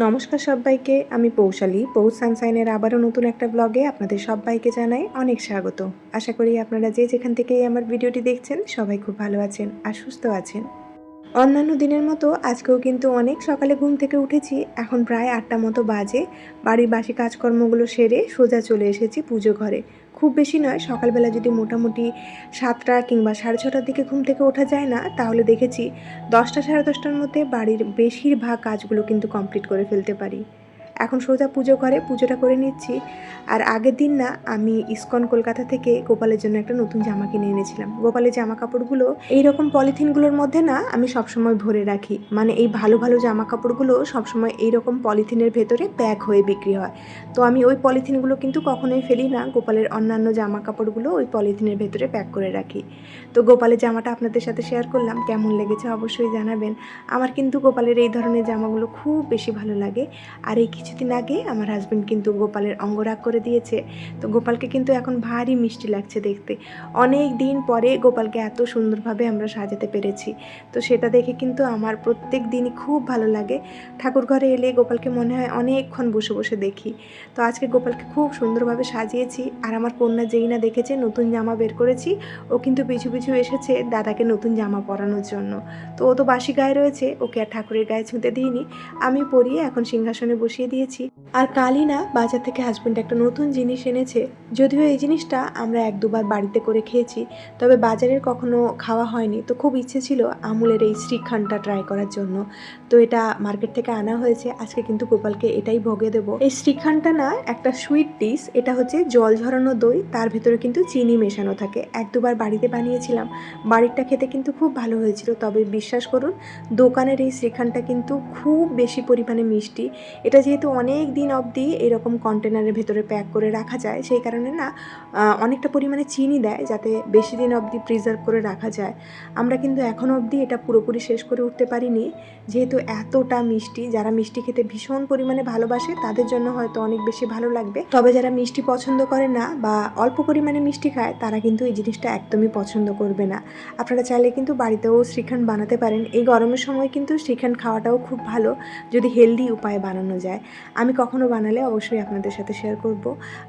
নমস্কার সবাইকে, আমি পৌশালী। পৌষ সানসাইনের আবারও নতুন একটা ব্লগে আপনাদের সবাইকে জানাই অনেক স্বাগত। আশা করি আপনারা যে যেখান থেকে আমার ভিডিওটি দেখছেন, সবাই খুব ভালো আছেন আর সুস্থ আছেন। অন্যান্য দিনের মতো আজকেও কিন্তু অনেক সকালে ঘুম থেকে উঠেছি। এখন প্রায় আটটা মতো বাজে। বাড়ির বাসি কাজকর্মগুলো সেরে সোজা চলে এসেছি পুজো ঘরে। খুব বেশি নয়, সকালবেলা যদি মোটামুটি সাতটা কিংবা সাড়ে ছটার দিকে ঘুম থেকে ওঠা যায় না, তাহলে দেখেছি দশটা সাড়ে দশটার মধ্যে বাড়ির বেশিরভাগ কাজগুলো কিন্তু কমপ্লিট করে ফেলতে পারি। এখন সোজা পুজো করে পুজোটা করে নিচ্ছি। আর আগের দিন না, আমি ইসকন কলকাতা থেকে গোপালের জন্য একটা নতুন জামা কিনে এনেছিলাম। গোপালের জামা কাপড়গুলো, এই রকম পলিথিনগুলোর মধ্যে না, আমি সবসময় ভরে রাখি। মানে এই ভালো ভালো জামা কাপড়গুলো সবসময় এই রকম পলিথিনের ভেতরে প্যাক হয়ে বিক্রি হয়। তো আমি ওই পলিথিনগুলো কিন্তু কখনোই ফেলি না, গোপালের অন্যান্য জামা কাপড়গুলো ওই পলিথিনের ভেতরে প্যাক করে রাখি। তো গোপালের জামাটা আপনাদের সাথে শেয়ার করলাম, কেমন লেগেছে অবশ্যই জানাবেন। আমার কিন্তু গোপালের এই ধরনের জামাগুলো খুব বেশি ভালো লাগে। আর এই কিছুদিন আগে আমার হাজব্যান্ড কিন্তু গোপালের অঙ্গরাগ করে দিয়েছে। তো গোপালকে কিন্তু এখন ভারী মিষ্টি লাগছে দেখতে। অনেক দিন পরে গোপালকে এত সুন্দরভাবে আমরা সাজাতে পেরেছি। তো সেটা দেখে কিন্তু আমার প্রত্যেক দিনই খুব ভালো লাগে। ঠাকুর ঘরে এলে গোপালকে মনে হয় অনেকক্ষণ বসে বসে দেখি। তো আজকে গোপালকে খুব সুন্দরভাবে সাজিয়েছি। আর আমার কন্যা যেই না দেখেছে নতুন জামা বের করেছি, ও কিন্তু পিছু পিছু এসেছে দাদাকে নতুন জামা পরানোর জন্য। তো ও তো বাসি গায়ে রয়েছে, ওকে আর ঠাকুরের গায়ে ছুঁতে দিইনি। আমি পরিয়ে এখন সিংহাসনে বসিয়ে দিয়েছি। আর কালই না বাজার থেকে হাজব্যান্ড একটা নতুন জিনিস এনেছে। যদিও এই জিনিসটা আমরা এক দুবার বাড়িতে করে খেয়েছি, তবে বাজারের কখনো খাওয়া হয়নি। তো খুব ইচ্ছে ছিল আমুলের এই শ্রীখানটা ট্রাই করার জন্য। তো এটা মার্কেট থেকে আনা হয়েছে। আজকে কিন্তু গোপালকে এটাই ভোগে দেবো। এই শ্রীখানটা না একটা সুইট ডিশ এটা হচ্ছে জল ঝরানো দই। তার ভেতরে কিন্তু চিনি মেশানো থাকে। এক দুবার বাড়িতে বানিয়েছিলাম। বাড়িরটা খেতে কিন্তু খুব ভালো হয়েছিল। তবে বিশ্বাস করুন, দোকানের এই শ্রীখানটা কিন্তু খুব বেশি পরিমাণে মিষ্টি। এটা যেহেতু অনেক দিন অবধি এরকম কন্টেনারের ভেতরে প্যাক করে রাখা যায়, সেই কারণে না অনেকটা পরিমাণে চিনি দেয় যাতে বেশি দিন অবধি প্রিজার্ভ করে রাখা যায়। আমরা কিন্তু এখনও অবধি এটা পুরোপুরি শেষ করে উঠতে পারিনি। যেহেতু এতটা মিষ্টি, যারা মিষ্টি খেতে ভীষণ পরিমাণে ভালোবাসে, তাদের জন্য হয়তো অনেক বেশি ভালো লাগবে। তবে যারা মিষ্টি পছন্দ করে না বা অল্প পরিমাণে মিষ্টি খায়, তারা কিন্তু এই জিনিসটা একদমই পছন্দ করবে না। আপনারা চাইলে কিন্তু বাড়িতেও শ্রীখান্ড বানাতে পারেন। এই গরমের সময় কিন্তু শ্রীখান্ড খাওয়াটাও খুব ভালো, যদি হেলদি উপায়ে বানানো যায়। আমি কখনো বানালে অবশ্যই আপনাদের সাথে শেয়ার করব।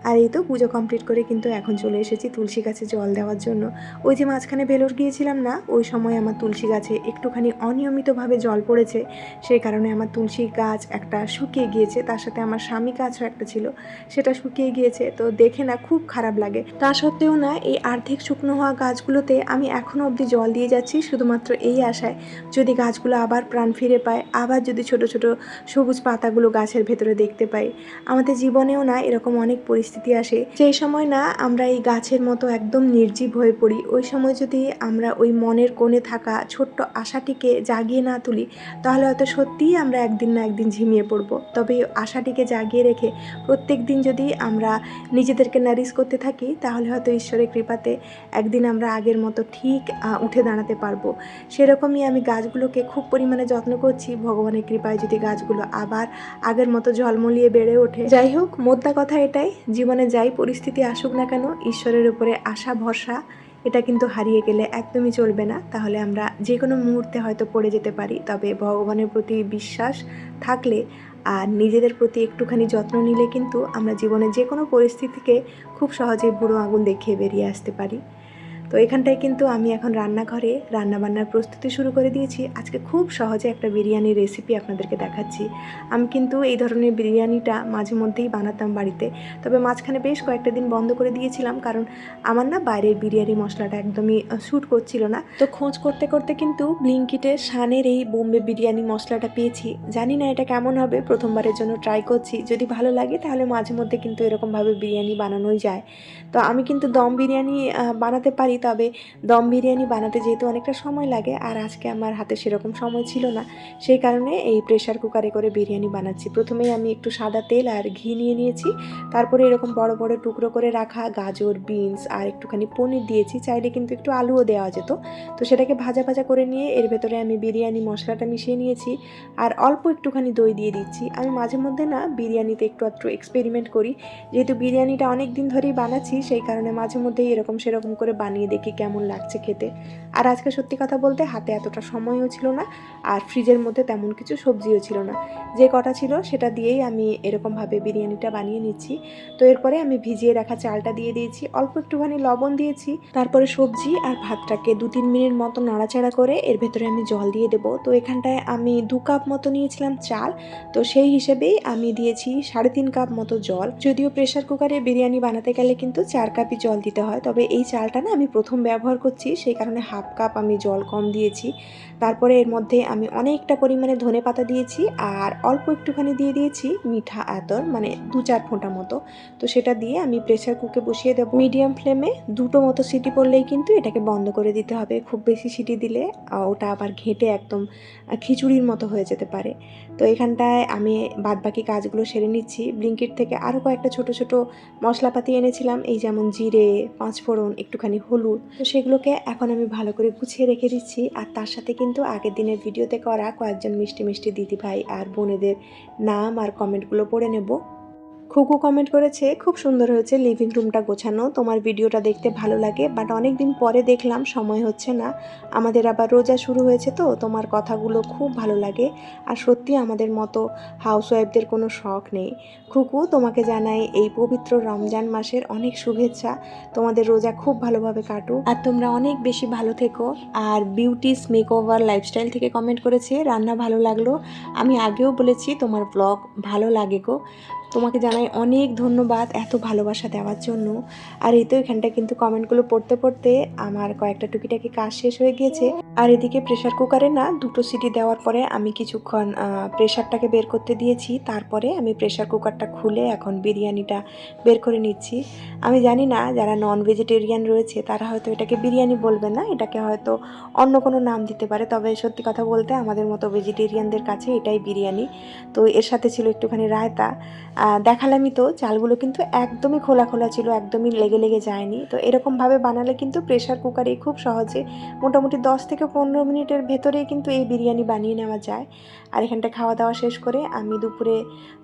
আর এই তো পুজো কমপ্লিট করে কিন্তু এখন চলে এসেছি তুলসী গাছে জল দেওয়ার জন্য। ওই যে মাঝখানে বেলোর গিয়েছিলাম না, ওই সময় আমার তুলসী গাছে একটুখানি অনিয়মিতভাবে জল পড়েছে। সেই কারণে আমার তুলসী গাছ একটা শুকিয়ে গিয়েছে, তার সাথে আমার স্বামী গাছও একটা ছিল, সেটা শুকিয়ে গিয়েছে। তো দেখে না খুব খারাপ লাগে। তা সত্ত্বেও না, এই আর্ধেক শুকনো হওয়া গাছগুলোতে আমি এখনও অবধি জল দিয়ে যাচ্ছি, শুধুমাত্র এই আশায়। যদি গাছগুলো আবার প্রাণ ফিরে পায়, আবার যদি ছোট ছোট সবুজ পাতাগুলো গাছের ভেতরে দেখতে পাই। আমাদের জীবনেও না এরকম অনেক পরিস্থিতি আসে। সেই সময় না আমরা এই গাছের মতো একদম নির্জীব হয়ে পড়ি, ওই সময় যদি আমরা ওই মনের কোণে থাকা ছোট্ট আশাটিকে জাগিয়ে না তুলি, তাহলে হয়তো সত্যিই আমরা একদিন না একদিন ঝিমিয়ে পড়ব। তবে আশাটিকে জাগিয়ে রেখে প্রত্যেক দিন যদি আমরা নিজেদেরকে নারিশ করতে থাকি, তাহলে হয়তো ঈশ্বরের কৃপাতে একদিন আমরা আগের মতো ঠিক উঠে দাঁড়াতে পারব। সেরকমই আমি গাছগুলোকে খুব পরিমাণে যত্ন করছি। ভগবানের কৃপায় যদি গাছগুলো আবার আগের মতো ঝলমলিয়ে বেড়ে ওঠে। যাই হোক, মোদ্দা কথা এটাই, জীবনে যাই পরিস্থিতি আসুক না কেন, ঈশ্বরের উপরে আশা, ভরসা, এটা কিন্তু হারিয়ে গেলে একদমই চলবে না। তাহলে আমরা যে কোনো মুহূর্তে হয়তো পড়ে যেতে পারি, তবে ভগবানের প্রতি বিশ্বাস থাকলে আর নিজেদের প্রতি একটুখানি যত্ন নিলে কিন্তু আমরা জীবনে যে কোনো পরিস্থিতিকে খুব সহজেই বুড়ো আগুন দেখিয়ে বেরিয়ে আসতে পারি। তো এখানটায় কিন্তু আমি এখন রান্নাঘরে রান্নাবান্নার প্রস্তুতি শুরু করে দিয়েছি। আজকে খুব সহজে একটা বিরিয়ানির রেসিপি আপনাদেরকে দেখাচ্ছি। আমি কিন্তু এই ধরনের বিরিয়ানিটা মাঝে মধ্যেই বানাতাম বাড়িতে। তবে মাঝখানে বেশ কয়েকটা দিন বন্ধ করে দিয়েছিলাম কারণ আমার না বাইরের বিরিয়ানি মশলাটা একদমই শ্যুট করছিল না। তো খোঁজ করতে করতে কিন্তু ব্লিঙ্কিটে শানের এই বোম্বে বিরিয়ানি মশলাটা পেয়েছি। জানি না এটা কেমন হবে, প্রথমবারের জন্য ট্রাই করছি। যদি ভালো লাগে তাহলে মাঝে মধ্যে কিন্তু এরকমভাবে বিরিয়ানি বানানোই যায়। তো আমি কিন্তু দম বিরিয়ানি বানাতে পারি তবে দম বিরিয়ানি বানাতে যেহেতু অনেকটা সময় লাগে, আর আজকে আমার হাতে সেরকম সময় ছিল না, সেই কারণে এই প্রেশার কুকারে করে বিরিয়ানি বানাচ্ছি। প্রথমেই আমি একটু সাদা তেল আর ঘি নিয়ে নিয়েছি, তারপরে এরকম বড় বড় টুকরো করে রাখা গাজর বিনস আর একটুখানি পনির দিয়েছি, চাইলে কিন্তু একটু আলুও দেওয়া যেত। তো সেটাকে ভাজা ভাজা করে নিয়ে এর ভেতরে আমি বিরিয়ানি মশলাটা মিশিয়ে নিয়েছি, আর অল্প একটুখানি দই দিয়ে দিচ্ছি। আমি মাঝে মধ্যে না বিরিয়ানিতে একটু একটু এক্সপেরিমেন্ট করি, যেহেতু বিরিয়ানিটা অনেক দিন ধরেই বানাচ্ছি, সেই কারণে মাঝে মধ্যেই এরকম সেরকম করে বানিয়ে দেখি কেমন লাগছে খেতে। আর আজকে সত্যি কথা বলতে হাতে এতটা সময়ও ছিল না, আর ফ্রিজের মধ্যে তেমন কিছু সবজিও ছিল না। যে কটা ছিল সেটা দিয়েই আমি এরকমভাবে বিরিয়ানিটা বানিয়ে নিচ্ছি। তো এরপরে আমি ভিজিয়ে রাখা চালটা দিয়ে দিয়েছি, অল্প একটুখানি লবণ দিয়েছি, তারপরে সবজি আর ভাতটাকে দু তিন মিনিট মতো নাড়াচাড়া করে এর ভেতরে আমি জল দিয়ে দেবো। তো এখানটায় আমি দু কাপ মতো নিয়েছিলাম চাল, তো সেই হিসেবেই আমি দিয়েছি সাড়ে তিন কাপ মতো জল। যদিও প্রেশার কুকারে বিরিয়ানি বানাতে গেলে কিন্তু চার কাপই জল দিতে হয়, তবে এই চালটা না আমি প্রথম ব্যবহার করছি, সেই কারণে হাফ কাপ আমি জল কম দিয়েছি। তারপরে এর মধ্যে আমি অনেকটা পরিমাণে ধনে পাতা দিয়েছি আর অল্প একটুখানি দিয়ে দিয়েছি মিঠা আতর মানে দু চার ফোঁটা মতো। তো সেটা দিয়ে আমি প্রেশার কুকে বসিয়ে দেবো। মিডিয়াম ফ্লেমে দুটো মতো সিটি পড়লেই কিন্তু এটাকে বন্ধ করে দিতে হবে। খুব বেশি সিটি দিলে ওটা আবার ঘেঁটে একদম খিচুড়ির মতো হয়ে যেতে পারে। তো এখানটায় আমি বাদবাকি কাজগুলো সেরে নিচ্ছি। ব্লিঙ্কিট থেকে আরও কয়েকটা ছোট ছোট মশলাপাতি এনেছিলাম। এই যেমন জিরে, পাঁচফোড়ন, একটুখানি হলুদ। তো সেগুলোকে এখন আমি ভালো করে গুছিয়ে রেখে দিচ্ছি। আর তার সাথে কিন্তু আগের দিনের ভিডিওতে করা কয়েকজন মিষ্টি মিষ্টি দিদিভাই আর বোনেদের নাম আর কমেন্টগুলো পড়ে নেব। খুকু কমেন্ট করেছে, খুব সুন্দর হয়েছে লিভিং রুমটা গোছানো। তোমার ভিডিওটা দেখতে ভালো লাগে বাট অনেক দিন পরে দেখলাম সময় হচ্ছে না। আমাদের আবার রোজা শুরু হয়েছে তো, তোমার কথাগুলো খুব ভালো লাগে। আর সত্যি আমাদের মতো হাউসওয়াইফদের কোনো শখ নেই। খুকু, তোমাকে জানাই এই পবিত্র রমজান মাসের অনেক শুভেচ্ছা। তোমাদের রোজা খুব ভালোভাবে কাটুক। আর তোমরা অনেক বেশি ভালো থেকো। আর বিউটিস মেকওভার লাইফস্টাইল থেকে কমেন্ট করেছে, রান্না ভালো লাগল? আমি আগেও বলেছি, তোমার ব্লগ ভালো লাগে গো। তোমাকে জানাই অনেক ধন্যবাদ এত ভালোবাসা দেওয়ার জন্য। আর এই তো এখানটা কিন্তু কমেন্টগুলো পড়তে পড়তে আমার কয়েকটা টুকিটাকি কাজ শেষ হয়ে গিয়েছে। আর এদিকে প্রেশার কুকারে না দুটো সিটি দেওয়ার পরে আমি কিছুক্ষণ প্রেশারটাকে বের করতে দিয়েছি। তারপরে আমি প্রেশার কুকারটা খুলে এখন বিরিয়ানিটা বের করে নিচ্ছি। আমি জানি না যারা নন ভেজিটেরিয়ান রয়েছে তারা হয়তো এটাকে বিরিয়ানি বলবে না, এটাকে হয়তো অন্য কোনো নাম দিতে পারে। তবে সত্যি কথা বলতে আমাদের মতো ভেজিটেরিয়ানদের কাছে এটাই বিরিয়ানি। তো এর সাথে ছিল একটুখানি রায়তা। দেখালামই তো, চালগুলো কিন্তু একদমই খোলা খোলা ছিল, একদমই লেগে লেগে যায়নি। তো এরকমভাবে বানালে কিন্তু প্রেশার কুকারে খুব সহজে মোটামুটি দশ থেকে পনেরো মিনিটের ভেতরেই কিন্তু এই বিরিয়ানি বানিয়ে নেওয়া যায়। আর এখানটা খাওয়া দাওয়া শেষ করে আমি দুপুরে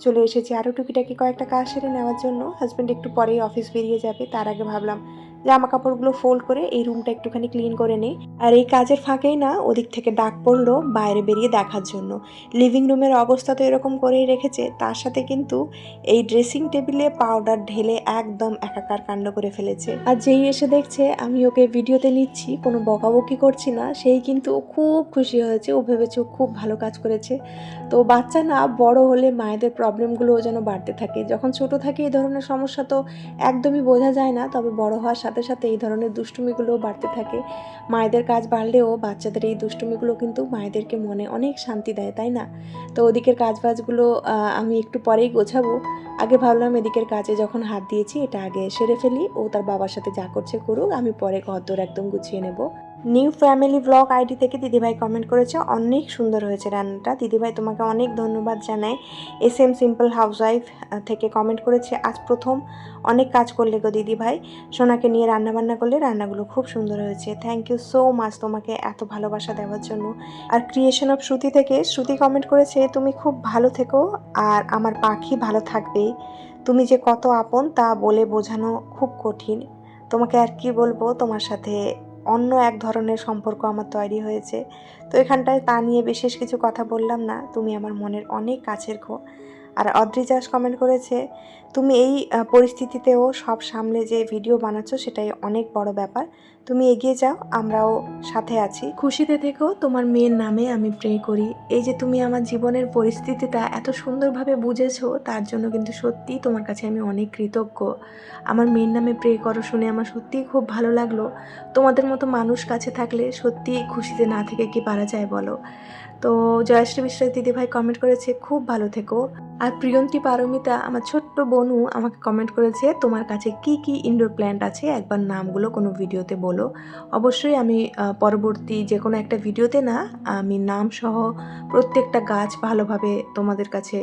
চলে এসেছি আরও টুকিটাকি কয়েকটা কাজ সেরে নেওয়ার জন্য। হাজব্যান্ড একটু পরেই অফিস বেরিয়ে যাবে, তার আগে ভাবলাম জামা কাপড়গুলো ফোল্ড করে এই রুমটা একটুখানি ক্লিন করে নিই আর এই কাজের ফাঁকেই না ওদিক থেকে ডাক পড়ল বাইরে বেরিয়ে দেখার জন্য। লিভিং রুমের অবস্থা তো এরকম করেই রেখেছে, তার সাথে কিন্তু এই ড্রেসিং টেবিলে পাউডার ঢেলে একদম একাকার কাণ্ড করে ফেলেছে। আর যেই এসে দেখছে, আমি ওকে ভিডিওতে নিচ্ছি, কোনো বকাবকি করছি না, সেই কিন্তু ও খুব খুশি হয়েছে, ও ভেবেছে ও খুব ভালো কাজ করেছে। তো বাচ্চা না বড় হলে মায়েদের প্রবলেমগুলোও যেন বাড়তে থাকে। যখন ছোট থাকে, এই ধরনের সমস্যা তো একদমই বোঝা যায় না, তবে বড় হওয়ার সাথে সাথে সাথে এই ধরনের দুষ্টুমিগুলোও বাড়তে থাকে। মায়েদের কাজ বাড়লেও বাচ্চাদের এই দুষ্টুমিগুলো কিন্তু মায়েদেরকে মনে অনেক শান্তি দেয়, তাই না? তো ওদিকের কাজ বাজগুলো আমি একটু পরেই গোছাবো। আগে ভাবলাম এদিকের কাজে যখন হাত দিয়েছি এটা আগে সেরে ফেলি, ও তার বাবার সাথে যা করছে করুক, আমি পরে ঘর একদম গুছিয়ে নেব। নিউ ফ্যামিলি ব্লগ আইডি থেকে দিদিভাই কমেন্ট করেছে, অনেক সুন্দর হয়েছে রান্নাটা। দিদিভাই তোমাকে অনেক ধন্যবাদ জানাই এস এম সিম্পল হাউসওয়াইফ থেকে কমেন্ট করেছে, আজ প্রথম, অনেক কাজ করলে গো দিদিভাই। সোনাকে নিয়ে রান্না বান্না করলে রান্নাগুলো খুব সুন্দর হয়েছে। থ্যাংক ইউ সো মাচ তোমাকে এত ভালোবাসা দেওয়ার জন্য। আর ক্রিয়েশন অফ শ্রুতি থেকে শ্রুতি কমেন্ট করেছে, তুমি খুব ভালো থেকো, আর আমার পাখি ভালো থাকবে। তুমি যে কত আপন তা বলে বোঝানো খুব কঠিন। তোমাকে আর কি বলব তোমার সাথে? অন্য এক ধরনের সম্পর্ক আমার তৈরি হয়েছে। তো এখানটায় তা নিয়ে বিশেষ কিছু কথা বললাম না। তুমি আমার মনের অনেক কাছের গো আর অদ্রিজাস কমেন্ট করেছে, তুমি এই পরিস্থিতিতেও সব সামলে যে ভিডিও বানাচ্ছ সেটাই অনেক বড় ব্যাপার। তুমি এগিয়ে যাও, আমরাও সাথে আছি। খুশিতে থেকেও তোমার মেয়ের নামে আমি প্রে করি। এই যে তুমি আমার জীবনের পরিস্থিতিটা এত সুন্দরভাবে বুঝেছ, তার জন্য কিন্তু সত্যি তোমার কাছে আমি অনেক কৃতজ্ঞ। আমার মেয়ের নামে প্রে করো শুনে আমার সত্যিই খুব ভালো লাগল। তোমাদের মতো মানুষ কাছে থাকলে সত্যিই খুশিতে না থেকে কি পারা যায় বলো? তো জয়শ্রী বিশ্বাস দিদিভাই কমেন্ট করেছে, খুব ভালো থেকো। আর প্রিয়ন্তী পারমিতা, আমার ছোট্ট বনু, আমাকে কমেন্ট করেছে, তোমার কাছে কি কি ইনডোর প্ল্যান্ট আছে? একবার নামগুলো কোনো ভিডিওতে বলো। অবশ্যই আমি পরবর্তী যে কোনো একটা ভিডিওতে না, আমি নাম সহ প্রত্যেকটা গাছ ভালোভাবে তোমাদের কাছে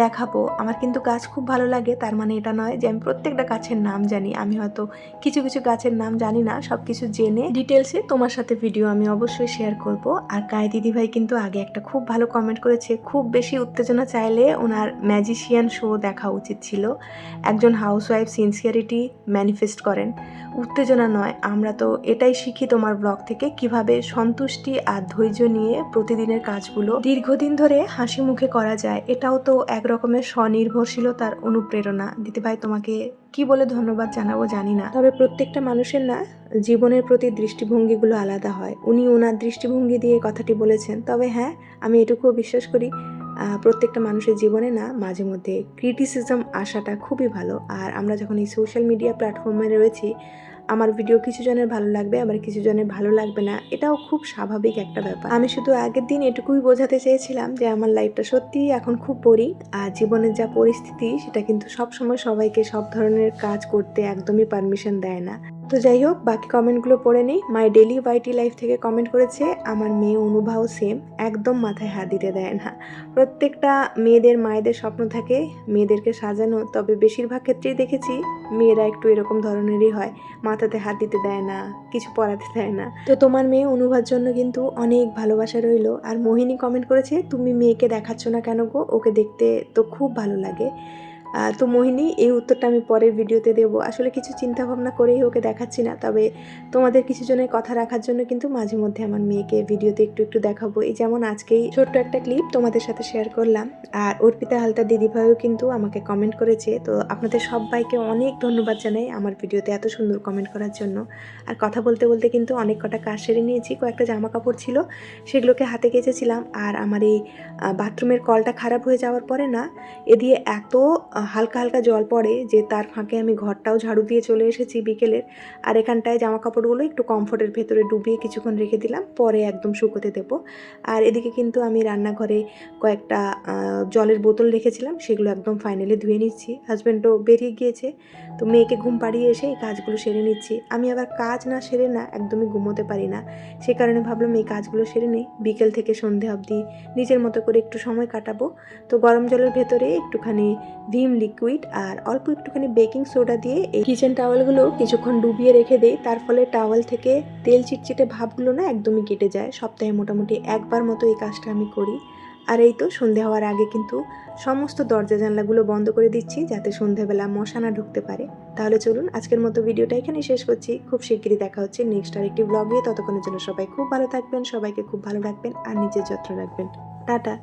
দেখাবো। আমার কিন্তু গাছ খুব ভালো লাগে, তার মানে এটা নয় যে আমি প্রত্যেকটা গাছের নাম জানি। আমি হয়তো কিছু কিছু গাছের নাম জানি না সব কিছু জেনে ডিটেলসে তোমার সাথে ভিডিও আমি অবশ্যই শেয়ার করব। আর কায় দিদিভাই কিন্তু আগে একটা খুব ভালো কমেন্ট করেছে, খুব বেশি উত্তেজনা চাইলে ওনার ম্যাজিশিয়ান শো দেখা উচিত ছিল। একজন হাউসওয়াইফ সিনসিয়ারিটি ম্যানিফেস্ট করেন। উত্তেজনা নয়, আমরা তো এটাই শিখি তোমার ব্লগ থেকে কীভাবে সন্তুষ্টি আর ধৈর্য নিয়ে প্রতিদিনের কাজগুলো দীর্ঘদিন ধরে হাসি মুখে করা যায়। এটাও তো এক রকমের স্বনির্ভরশীলতার অনুপ্রেরণা। দিতে ভাই তোমাকে কি বলে ধন্যবাদ জানাব জানি না। তবে প্রত্যেকটা মানুষের না জীবনের প্রতি দৃষ্টিভঙ্গিগুলো আলাদা হয়। উনি ওনার দৃষ্টিভঙ্গি দিয়ে কথাটি বলেছেন। তবে হ্যাঁ আমি এটুকুও বিশ্বাস করি প্রত্যেকটা মানুষের জীবনে না মাঝে মধ্যে ক্রিটিসিজম আসাটা খুবই ভালো। আর আমরা যখন এই সোশ্যাল মিডিয়া প্ল্যাটফর্মে রয়েছি আমার ভিডিও কিছু জনের ভালো লাগবে, আবার কিছু জনের ভালো লাগবে না, এটাও খুব স্বাভাবিক একটা ব্যাপার। আমি শুধু আগের দিন এটুকুই বোঝাতে চেয়েছিলাম যে আমার লাইফটা সত্যি এখন খুব বোরিং আর জীবনের যা পরিস্থিতি, সেটা কিন্তু সব সময় সবাইকে সব ধরনের কাজ করতে একদমই পারমিশন দেয় না। তো যাই হোক, বাকি কমেন্টগুলো পড়ে নিই। মাই ডেলি ওয়াইটি লাইফ থেকে কমেন্ট করেছে, আমার মেয়ে অনুভাও সেম একদম মাথায় হাত দিতে দেয় না। প্রত্যেকটা মেয়েদের মায়েদের স্বপ্ন থাকে মেয়েদেরকে সাজানো, তবে বেশিরভাগ ক্ষেত্রেই দেখেছি মেয়েরা একটু এরকম ধরনেরই হয়। মাথাতে হাত দিতে দেয় না, কিছু পড়াতে দেয় না। তো তোমার মেয়ে অনুভার জন্য কিন্তু অনেক ভালোবাসা রইল। আর মোহিনী কমেন্ট করেছে, তুমি মেয়েকে দেখাচ্ছ না কেন গো? ওকে দেখতে তো খুব ভালো লাগে। তো মোহিনী, এই উত্তরটা আমি পরের ভিডিওতে দেবো। আসলে কিছু চিন্তা ভাবনা করেই ওকে দেখাচ্ছি না, তবে তোমাদের কিছু জনের কথা রাখার জন্য কিন্তু মাঝে মধ্যে আমার মেয়েকে ভিডিওতে একটু একটু দেখাবো। এই যেমন আজকেই ছোট্ট একটা ক্লিপ তোমাদের সাথে শেয়ার করলাম, আর অর্পিতা হালদার দিদিভাইও কিন্তু আমাকে কমেন্ট করেছে। তো আপনাদের সবাইকে অনেক ধন্যবাদ জানাই আমার ভিডিওতে এত সুন্দর কমেন্ট করার জন্য। আর কথা বলতে বলতে কিন্তু অনেক কটা কাজ সেরে নিয়েছি। কয়েকটা জামা কাপড় ছিল, সেগুলোকে হাতে কেচেছিলাম। আর আমার এই বাথরুমের কলটা খারাপ হয়ে যাওয়ার পরে না, এ দিয়ে এত হালকা হালকা জল পড়ে যে তার ফাঁকে আমি ঘরটাও ঝাড়ু দিয়ে চলে এসেছি বিকেলের। আর এখানটায় জামা কাপড়গুলো একটু কমফোর্টের ভেতরে ডুবিয়ে কিছুক্ষণ রেখে দিলাম, পরে একদম শুকোতে দেবো। আর এদিকে কিন্তু আমি রান্নাঘরে কয়েকটা জলের বোতল রেখেছিলাম, সেগুলো একদম ফাইনালি ধুয়ে নিচ্ছি। হাজব্যান্ডও বেরিয়ে গিয়েছে, তো মেয়েকে ঘুম পাড়িয়ে এসে এই কাজগুলো সেরে নিচ্ছি। আমি আবার কাজ না সেরে না একদমই ঘুমোতে পারি না, সে কারণে ভাবলাম এই কাজগুলো সেরে নিই, বিকেল থেকে সন্ধে অবধি নিজের মতো করে একটু সময় কাটাবো। তো গরম জলের ভেতরে একটুখানি ভিম লিকুইড আর অল্প একটুখানি বেকিং সোডা দিয়ে এই কিচেন টাওয়ালগুলো কিছুক্ষণ ডুবিয়ে রেখে দেই। তার ফলে টাওয়াল থেকে তেল চিটচিটে ভাবগুলো না একদমই কেটে যায়। সপ্তাহে মোটামুটি একবার মতো এই কাজটা আমি করি। আর এই তো সন্ধে হওয়ার আগে কিন্তু সমস্ত দরজা জানলাগুলো বন্ধ করে দিচ্ছি যাতে সন্ধেবেলা মশা না ঢুকতে পারে। তাহলে চলুন আজকের মতো ভিডিওটা এখানেই শেষ করছি। খুব শিগগিরই দেখা হচ্ছে নেক্সট আর আরেকটি ব্লগে ততক্ষণের জন্য সবাই খুব ভালো থাকবেন, সবাইকে খুব ভালো রাখবেন আর নিজের যত্ন রাখবেন। টাটা।